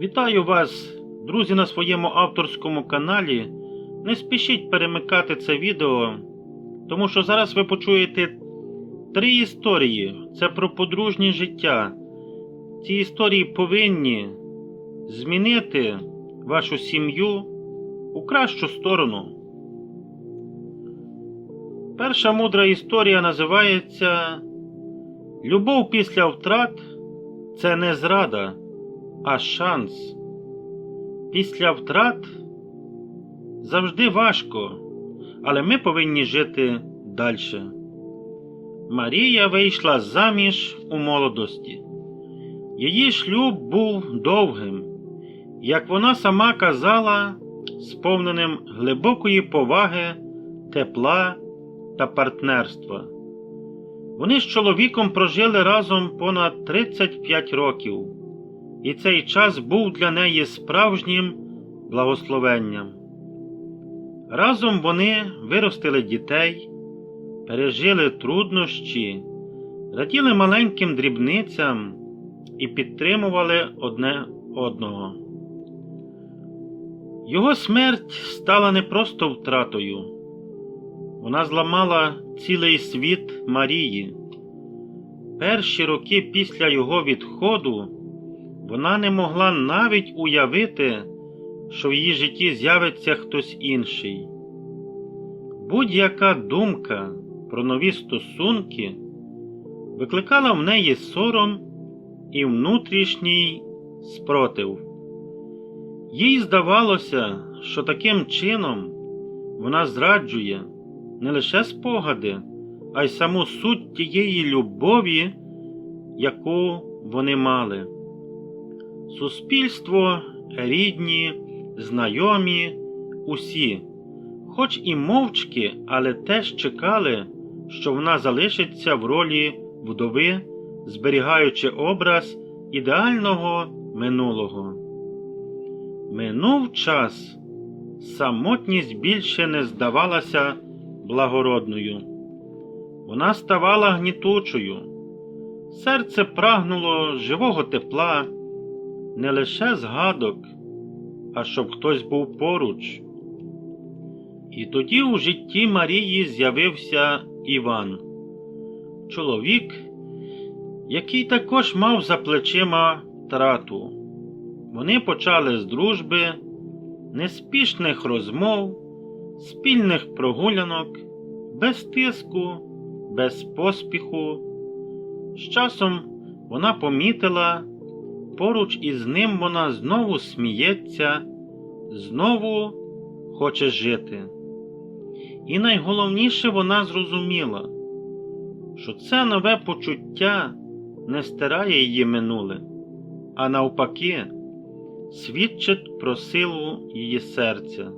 Вітаю вас, друзі, на своєму авторському каналі. Не спішіть перемикати це відео, тому що зараз ви почуєте три історії. Це про подружнє життя. Ці історії повинні змінити вашу сім'ю у кращу сторону. Перша мудра історія називається Любов після втрат це не зрада а шанс. Після втрат завжди важко, але ми повинні жити далі. Марія вийшла заміж у молодості. Її шлюб був довгим, як вона сама казала, сповненим глибокої поваги, тепла та партнерства. Вони з чоловіком прожили разом понад 35 років і цей час був для неї справжнім благословенням. Разом вони виростили дітей, пережили труднощі, раділи маленьким дрібницям і підтримували одне одного. Його смерть стала не просто втратою, вона зламала цілий світ Марії. Перші роки після його відходу вона не могла навіть уявити, що в її житті з'явиться хтось інший. Будь-яка думка про нові стосунки викликала в неї сором і внутрішній спротив. Їй здавалося, що таким чином вона зраджує не лише спогади, а й саму суть тієї любові, яку вони мали. Суспільство, рідні, знайомі, усі, хоч і мовчки, але теж чекали, що вона залишиться в ролі вдови, зберігаючи образ ідеального минулого. Минув час, самотність більше не здавалася благородною. Вона ставала гнітучою, серце прагнуло живого тепла не лише згадок, а щоб хтось був поруч. І тоді у житті Марії з'явився Іван, чоловік, який також мав за плечима втрату. Вони почали з дружби, неспішних розмов, спільних прогулянок, без тиску, без поспіху. З часом вона помітила, поруч із ним вона знову сміється, знову хоче жити. І найголовніше вона зрозуміла, що це нове почуття не стирає її минуле, а навпаки, свідчить про силу її серця.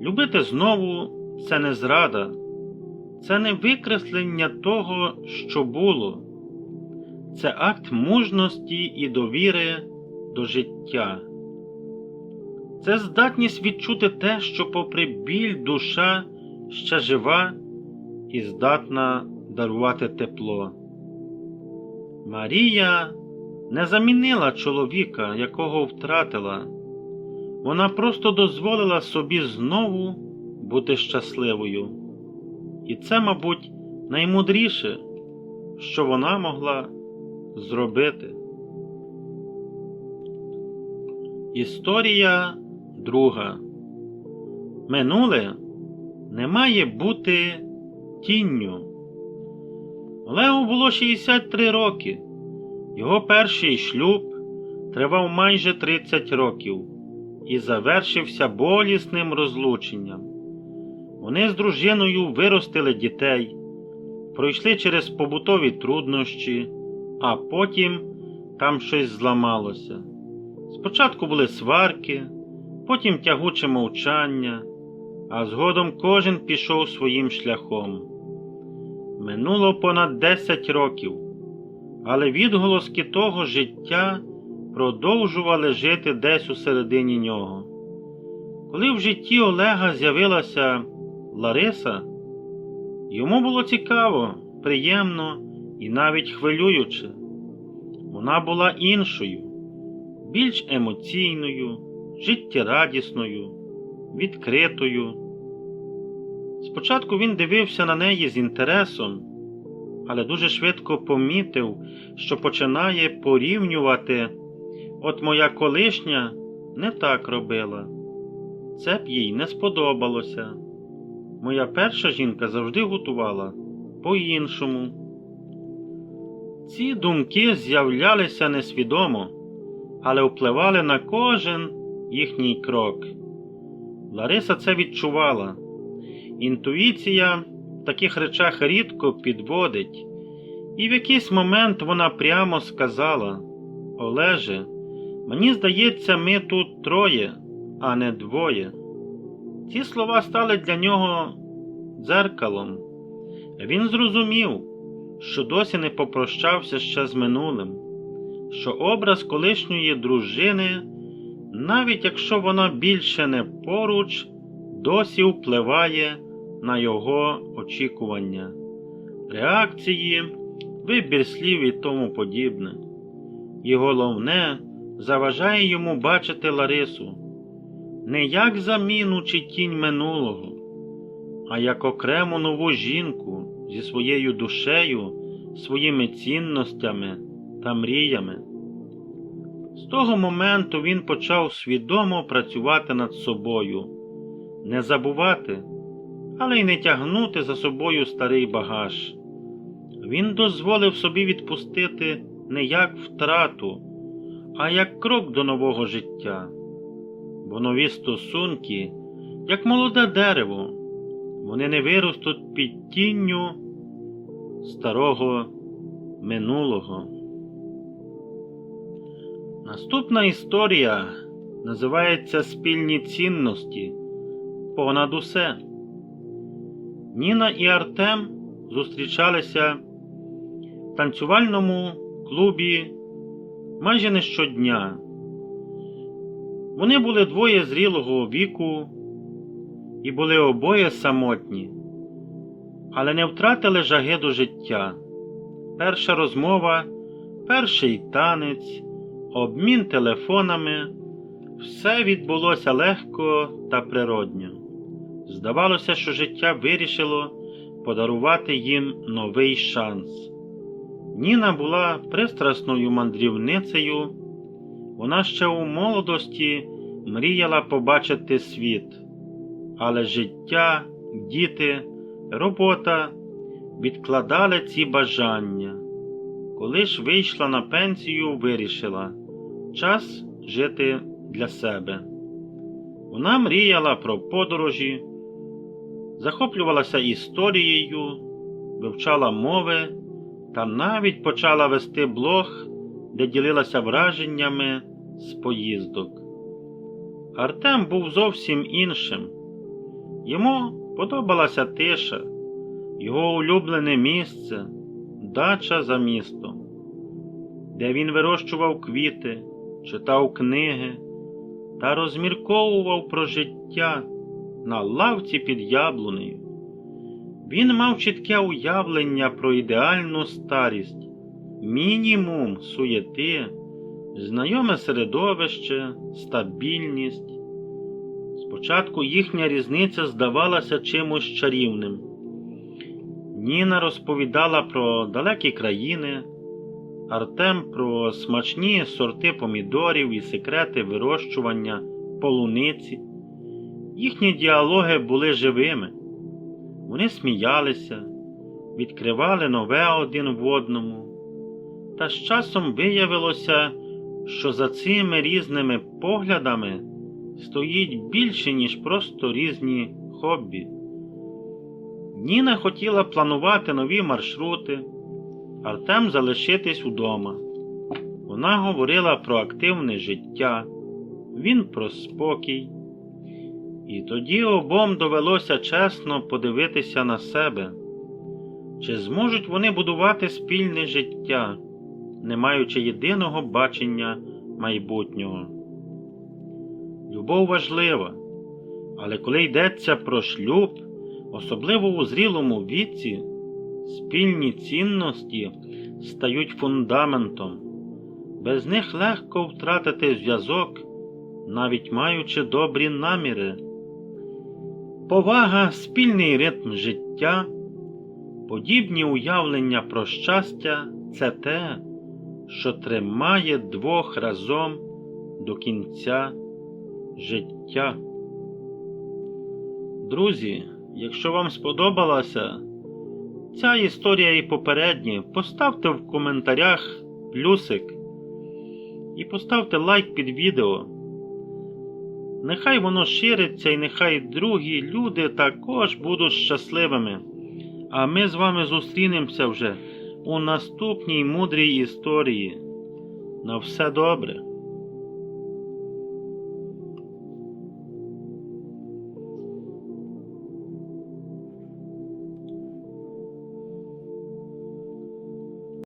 Любити знову це не зрада, це не викреслення того, що було це акт мужності і довіри до життя. Це здатність відчути те, що, попри біль, душа ще жива і здатна дарувати тепло. Марія не замінила чоловіка, якого втратила, вона просто дозволила собі знову бути щасливою. І це, мабуть, наймудріше, що вона могла зробити. Історія друга. Минуле не має бути тінню. Олегу було 63 роки. Його перший шлюб тривав майже 30 років і завершився болісним розлученням. Вони з дружиною виростили дітей, пройшли через побутові труднощі а потім там щось зламалося. Спочатку були сварки, потім тягуче мовчання, а згодом кожен пішов своїм шляхом. Минуло понад десять років, але відголоски того життя продовжували жити десь у середині нього. Коли в житті Олега з'явилася Лариса, йому було цікаво, приємно і навіть хвилююче. Вона була іншою, більш емоційною, життєрадісною, відкритою. Спочатку він дивився на неї з інтересом, але дуже швидко помітив, що починає порівнювати, от моя колишня не так робила. Це б їй не сподобалося. Моя перша жінка завжди готувала по-іншому. Ці думки з'являлися несвідомо, але впливали на кожен їхній крок. Лариса це відчувала. Інтуїція в таких речах рідко підводить, і в якийсь момент вона прямо сказала: Олеже, мені здається, ми тут троє, а не двоє. Ці слова стали для нього дзеркалом. Він зрозумів, що досі не попрощався ще з минулим, що образ колишньої дружини, навіть якщо вона більше не поруч, досі впливає на його очікування, реакції, вибір слів і тому подібне. І головне, заважає йому бачити Ларису не як заміну чи тінь минулого, а як окрему нову жінку зі своєю душею, своїми цінностями та мріями. З того моменту він почав свідомо працювати над собою, не забувати, але й не тягнути за собою старий багаж. Він дозволив собі відпустити не як втрату, а як крок до нового життя. Бо нові стосунки, як молоде дерево, вони не виростуть під тінню старого минулого. Наступна історія називається Спільні цінності понад усе. Ніна і Артем зустрічалися в танцювальному клубі майже не щодня. Вони були двоє зрілого віку і були обоє самотні, але не втратили жаги до життя. Перша розмова, перший танець, обмін телефонами все відбулося легко та природньо. Здавалося, що життя вирішило подарувати їм новий шанс. Ніна була пристрасною мандрівницею. Вона ще у молодості мріяла побачити світ, але життя, діти, робота відкладали ці бажання. Коли ж вийшла на пенсію, вирішила час жити для себе. Вона мріяла про подорожі, захоплювалася історією, вивчала мови та навіть почала вести блог, де ділилася враженнями з поїздок. Артем був зовсім іншим. Йому подобалася тиша, його улюблене місце, дача за містом, де він вирощував квіти, читав книги та розмірковував про життя на лавці під яблунею. Він мав чітке уявлення про ідеальну старість, мінімум суєти, знайоме середовище, стабільність. Спочатку їхня різниця здавалася чимось чарівним. Ніна розповідала про далекі країни, Артем про смачні сорти помідорів і секрети вирощування полуниці. Їхні діалоги були живими. Вони сміялися, відкривали нове один в одному, та з часом виявилося, що за цими різними поглядами стоїть більше, ніж просто різні хобі. Ніна хотіла планувати нові маршрути, Артем залишитись удома. Вона говорила про активне життя, він про спокій. І тоді обом довелося чесно подивитися на себе, чи зможуть вони будувати спільне життя, не маючи єдиного бачення майбутнього. Любов важлива, але коли йдеться про шлюб, особливо у зрілому віці, спільні цінності стають фундаментом. Без них легко втратити зв'язок, навіть маючи добрі наміри. Повага, спільний ритм життя, подібні уявлення про щастя це те, що тримає двох разом до кінця життя. Друзі, якщо вам сподобалася ця історія і попередні, поставте в коментарях плюсик і поставте лайк під відео. Нехай воно шириться і нехай другі люди також будуть щасливими. А ми з вами зустрінемося вже у наступній мудрій історії. На все добре.